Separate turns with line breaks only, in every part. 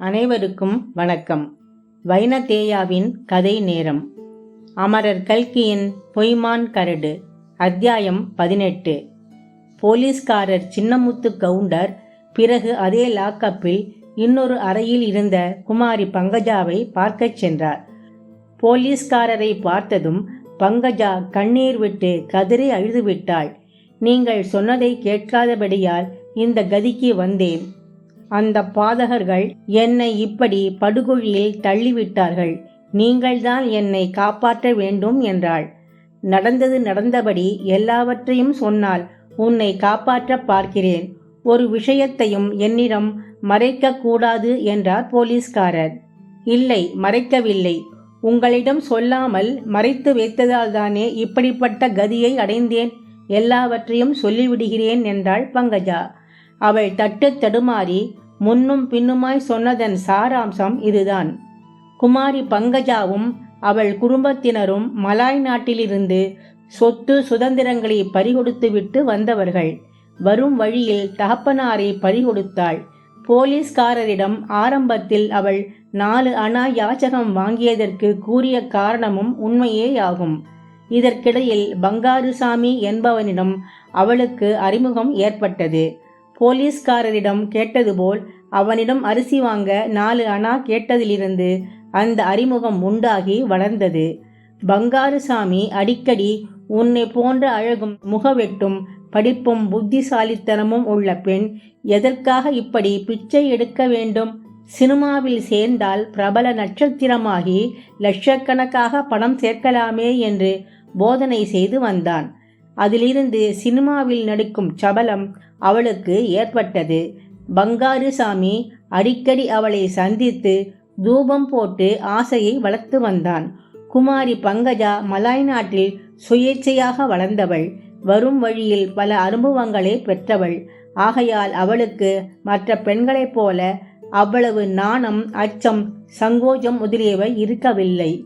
அனைவருக்கும் வணக்கம். வைனதேயாவின் கதை நேரம். அமரர் கல்கியின் பொய்மான் கரடு. அத்தியாயம் பதினெட்டு. போலீஸ்காரர் சின்னமுத்து கவுண்டர் பிறகு அதே லாக்கப்பில் இன்னொரு அறையில் இருந்த குமாரி பங்கஜாவை பார்க்கச் சென்றார். போலீஸ்காரரை பார்த்ததும் பங்கஜா கண்ணீர் விட்டு கதறி அழுதுவிட்டாள். நீங்கள் சொன்னதை கேட்காதபடியால் இந்த கதிக்கு வந்தேன். அந்த பாதகர்கள் என்னை இப்படி படுகொழியில் தள்ளிவிட்டார்கள். நீங்கள்தான் என்னை காப்பாற்ற வேண்டும் என்றாள். நடந்தது நடந்தபடி எல்லாவற்றையும் சொன்னால் உன்னை காப்பாற்ற பார்க்கிறேன். ஒரு விஷயத்தையும் என்னிடம் மறைக்கக்கூடாது என்றார் போலீஸ்காரர். இல்லை மறைக்கவில்லை. உங்களிடம் சொல்லாமல் மறைத்து வைத்ததால் தானே இப்படிப்பட்ட கதியை அடைந்தேன். எல்லாவற்றையும் சொல்லிவிடுகிறேன் என்றாள் பங்கஜா. அவள் தட்டு தடுமாறி முன்னும் பின்னுமாய் சொன்னதன் சாராம்சம் இதுதான். குமாரி பங்கஜாவும் அவள் குடும்பத்தினரும் மலாய் நாட்டிலிருந்து சொத்து சுதந்திரங்களை பறிகொடுத்துவிட்டு வந்தவர்கள். வரும் வழியில் தகப்பனாரை பறிகொடுத்தாள். போலீஸ்காரரிடம் ஆரம்பத்தில் அவள் நாலு அணா யாச்சகம் வாங்கியதற்கு கூறிய காரணமும் உண்மையேயாகும். இதற்கிடையில் பங்காருசாமி என்பவனிடம் அவளுக்கு அறிமுகம் ஏற்பட்டது. போலீஸ்காரரிடம் கேட்டது போல் அவனிடம் அரிசி வாங்க நாலு அணா கேட்டதிலிருந்து அந்த அறிமுகம் உண்டாகி வளர்ந்தது. பங்காருசாமி அடிக்கடி உன்னை போன்ற அழகும் முகவெட்டும் படிப்பும் புத்திசாலித்தனமும் உள்ள பெண் எதற்காக இப்படி பிச்சை எடுக்க வேண்டும்? சினிமாவில் சேர்ந்தால் பிரபல நட்சத்திரமாகி லட்சக்கணக்காக பணம் சேர்க்கலாமே என்று போதனை செய்து வந்தான். அதிலிருந்து சினிமாவில் நடிக்கும் சபலம் அவளுக்கு ஏற்பட்டது. பங்காருசாமி அடிக்கடி அவளை சந்தித்து தூபம் போட்டு ஆசையை வளர்த்து வந்தான். குமாரி பங்கஜா மலாய் நாட்டில் சுயேட்சையாக வளர்ந்தவள். வரும் வழியில் பல அனுபவங்களை பெற்றவள். ஆகையால் அவளுக்கு மற்ற பெண்களைப் போல அவ்வளவு நாணம் அச்சம் சங்கோஜம் முதலியவை இருக்கவில்லை.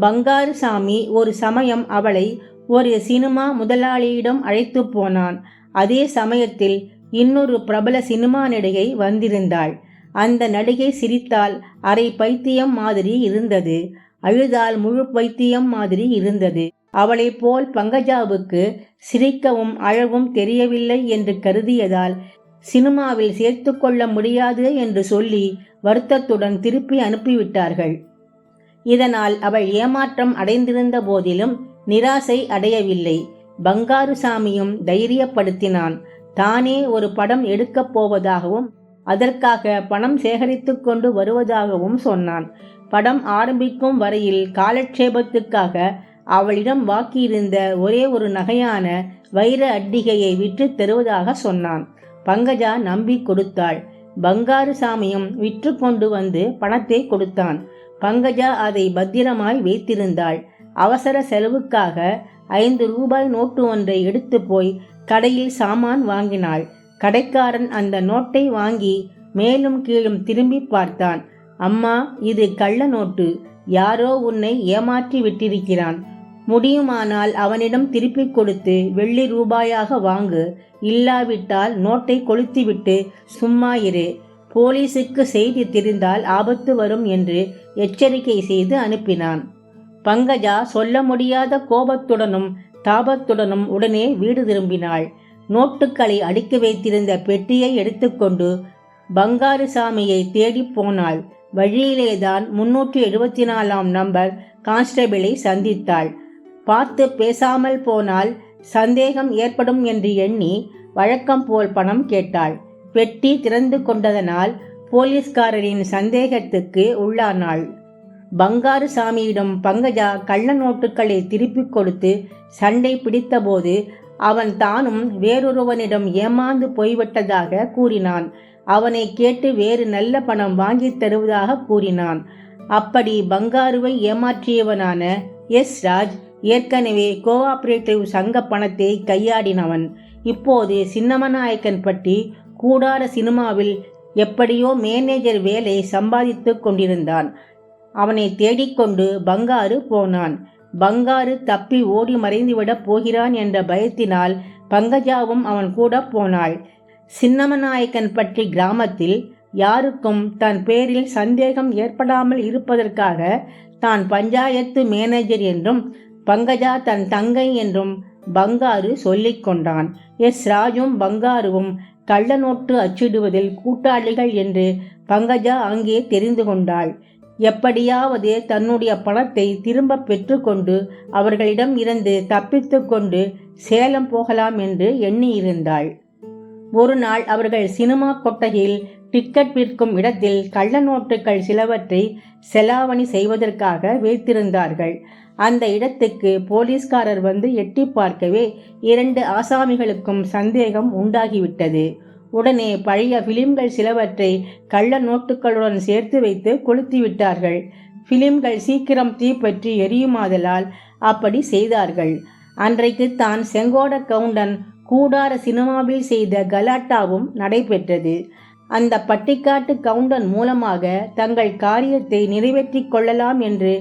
பங்காருசாமி ஒரு சமயம் அவளை ஒரு சினிமா முதலாளியிடம் அழைத்து போனான். அதே சமயத்தில் இன்னொரு பிரபல சினிமா நடிகை வந்திருந்தாள். அந்த நடிகை சிரித்தால் அரை பைத்தியம் மாதிரி இருந்தது. அழுதால் முழு பைத்தியம் மாதிரி இருந்தது. அவளைப் போல் பங்கஜாவுக்கு சிரிக்கவும் அழவும் தெரியவில்லை என்று கருதியதால் சினிமாவில் சேர்த்து கொள்ள முடியாது என்று சொல்லி வருத்தத்துடன் திருப்பி அனுப்பிவிட்டார்கள். இதனால் அவள் ஏமாற்றம் அடைந்திருந்த போதிலும் நிராசை அடையவில்லை. பங்காருசாமியும் தைரியப்படுத்தினான். தானே ஒரு படம் எடுக்கப் போவதாகவும் அதற்காக பணம் சேகரித்து கொண்டு வருவதாகவும் சொன்னான். படம் ஆரம்பிக்கும் வரையில் காலட்சேபத்துக்காக அவளிடம் வாக்கியிருந்த ஒரே ஒரு நகையான வைர அட்டிகையை விற்று தருவதாக சொன்னான். பங்கஜா நம்பி கொடுத்தாள். பங்காரு சாமியும் விற்று கொண்டு வந்து பணத்தை கொடுத்தான். பங்கஜா அதை பத்திரமாய் வைத்திருந்தாள். அவசர செலவுக்காக ஐந்து ரூபாய் நோட்டு ஒன்றை எடுத்து போய் கடையில் சாமான் வாங்கினாள். கடைக்காரன் அந்த நோட்டை வாங்கி மேலும் கீழும் திரும்பி பார்த்தான். அம்மா இது கள்ள நோட்டு. யாரோ உன்னை ஏமாற்றி விட்டிருக்கிறான். முடியுமானால் அவனிடம் திருப்பிக் கொடுத்து வெள்ளி ரூபாயாக வாங்கு. இல்லாவிட்டால் நோட்டை கொளுத்திவிட்டு சும்மா இரு. போலீசுக்கு செய்தி தெரிந்தால் ஆபத்து வரும் என்று எச்சரிக்கை செய்து அனுப்பினான். பங்கஜா சொல்ல முடியாத கோபத்துடனும் தாபத்துடனும் உடனே வீடு திரும்பினாள். நோட்டுக்களை அடுக்கி வைத்திருந்த பெட்டியை எடுத்துக்கொண்டு பங்காருசாமியை தேடி போனாள். வழியிலேதான் முன்னூற்றி எழுபத்தி நாலாம் நம்பர் கான்ஸ்டபிளை சந்தித்தாள். பார்த்து பேசாமல் போனால் சந்தேகம் ஏற்படும் என்று எண்ணி வழக்கம் போல் பணம் கேட்டாள். பெட்டி திறந்து கொண்டதனால் போலீஸ்காரரின் சந்தேகத்துக்கு உள்ளானாள். பங்காரு சாமியிடம் பங்கஜா கள்ள நோட்டுகளை திருப்பிக் கொடுத்து சண்டை பிடித்தபோது அவன் தானும் வேறொருவனிடம் ஏமாந்து போய்விட்டதாக கூறினான். அவனை கேட்டு வேறு நல்ல பணம் வாங்கித் தருவதாக கூறினான். அப்படி பங்காருவை ஏமாற்றியவனான எஸ் ராஜ் ஏற்கனவே கோஆபரேட்டிவ் சங்க பணத்தை கையாடினவன். இப்போது சின்னமநாயக்கன் பட்டி கூடார சினிமாவில் எப்படியோ மேனேஜர் வேலை சம்பாதித்து கொண்டிருந்தான். அவனை தேடிக்கொண்டு பங்காரு போனான். பங்காரு தப்பி ஓடி மறைந்துவிடப் போகிறான் என்ற பயத்தினால் பங்கஜாவும் அவன் கூட போனாள். சின்னமநாயக்கன் பற்றி கிராமத்தில் யாருக்கும் தன் பேரில் சந்தேகம் ஏற்படாமல் இருப்பதற்காக தான் பஞ்சாயத்து மேனேஜர் என்றும் பங்கஜா தன் தங்கை என்றும் பங்காரு சொல்லிக் கொண்டான். எஸ். ராஜும் பங்காருவும் கள்ள நோட்டு அச்சிடுவதில் கூட்டாளிகள் என்று பங்கஜா அங்கே தெரிந்து கொண்டாள். எப்படியாவது தன்னுடைய பணத்தை திரும்ப பெற்றுக்கொண்டு அவர்களிடம் இருந்து தப்பித்து கொண்டு சேலம் போகலாம் என்று எண்ணியிருந்தாள். ஒரு நாள் அவர்கள் சினிமா கொட்டகையில் டிக்கெட் விற்கும் இடத்தில் கள்ள நோட்டுகள் சிலவற்றை செலாவணி செய்வதற்காக வைத்திருந்தார்கள். அந்த இடத்துக்கு போலீஸ்காரர் வந்து எட்டி பார்க்கவே இரண்டு ஆசாமிகளுக்கும் சந்தேகம் உண்டாகிவிட்டது. உடனே பழைய பிலிம்கள் சிலவற்றை கள்ள நோட்டுகளுடன் சேர்த்து வைத்து கொளுத்தி விட்டார்கள் பிலிம்கள் சீக்கிரம் தீப்பற்றி எரியுமாதலால் அப்படி செய்தார்கள். அன்றைக்கு தான் செங்கோட கவுண்டன் கூடார சினிமாவில் செய்த கலாட்டாவும் நடைபெற்றது. அந்த பட்டிக்காட்டு கவுண்டன் மூலமாக தங்கள் காரியத்தை நிறைவேற்றிக் கொள்ளலாம் என்று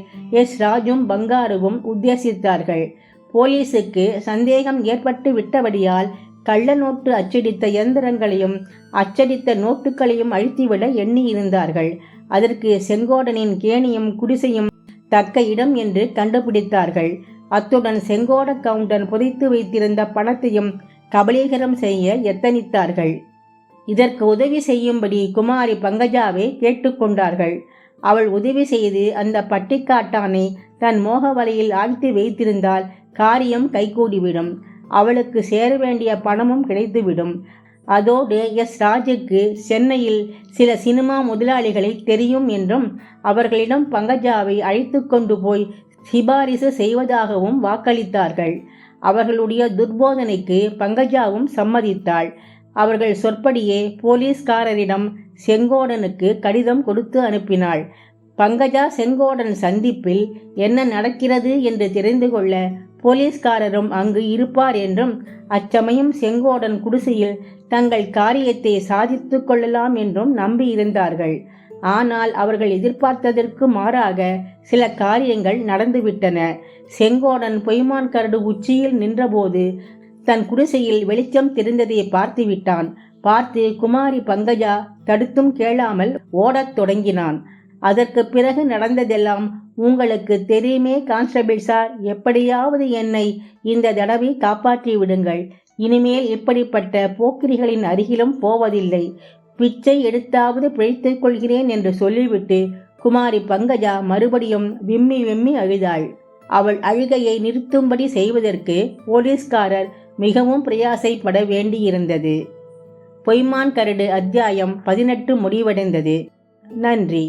எஸ். ராஜும் பங்காருவும் உத்தேசித்தார்கள். போலீஸுக்கு சந்தேகம் ஏற்பட்டு விட்டபடியால் கள்ள நோட்டு அச்சடித்த இயந்திரங்களையும் அச்சடித்த நோட்டுகளையும் அழித்துவிட எண்ணியிருந்தார்கள். அதற்கு செங்கோடனின் கேணியும் குடிசையும் தக்க இடம் என்று கண்டுபிடித்தார்கள். அத்துடன் செங்கோட கவுண்டன் புதைத்து வைத்திருந்த பணத்தையும் கபலீகரம் செய்ய எத்தனித்தார்கள். இதற்கு உதவி செய்யும்படி குமாரி பங்கஜாவை கேட்டுக்கொண்டார்கள். அவள் உதவி செய்து அந்த பட்டிக்காட்டானை தன் மோக வலையில் ஆழ்த்தி வைத்திருந்தால் காரியம் கைகூடிவிடும். அவளுக்கு சேர வேண்டிய பணமும் கிடைத்துவிடும். அதோடு எஸ். ராஜுக்கு சென்னையில் சில சினிமா முதலாளிகளை தெரியும் என்றும் அவர்களிடம் பங்கஜாவை அழைத்து கொண்டு போய் சிபாரிசு செய்வதாகவும் வாக்களித்தார்கள். அவர்களுடைய துர்போதனைக்கு பங்கஜாவும் சம்மதித்தாள். அவர்கள் சொற்படியே போலீஸ்காரரிடம் செங்கோடனுக்கு கடிதம் கொடுத்து அனுப்பினாள். பங்கஜா செங்கோடன் சந்திப்பில் என்ன நடக்கிறது என்று தெரிந்து கொள்ள போலீஸ்காரரும் அங்கு இருப்பார் என்றும் அச்சமயம் செங்கோடன் குடிசையில் தங்கள் காரியத்தை சாதித்து கொள்ளலாம் என்றும் நம்பியிருந்தார்கள். ஆனால் அவர்கள் எதிர்பார்த்ததற்கு மாறாக சில காரியங்கள் நடந்துவிட்டன. செங்கோடன் பொய்மான் கரடு உச்சியில் நின்றபோது தன் குடிசையில் வெளிச்சம் தெரிந்ததை பார்த்து விட்டான் பார்த்து குமாரி பங்கஜா தடுத்தும் கேளாமல் ஓடத் தொடங்கினான். அதற்கு பிறகு நடந்ததெல்லாம் உங்களுக்கு தெரியுமே கான்ஸ்டபிள் சார். எப்படியாவது என்னை இந்த தடவை காப்பாற்றி விடுங்கள். இனிமேல் இப்படிப்பட்ட போக்கிரிகளின் அருகிலும் போவதில்லை. பிச்சை எடுத்தாவது பிழைத்துக் கொள்கிறேன் என்று சொல்லிவிட்டு குமாரி பங்கஜா மறுபடியும் விம்மி விம்மி அழுதாள். அவள் அழுகையை நிறுத்தும்படி செய்வதற்கு போலீஸ்காரர் மிகவும் பிரயாசைப்பட வேண்டியிருந்தது. பொய்மான் கரடு அத்தியாயம் பதினெட்டு முடிவடைந்தது. நன்றி.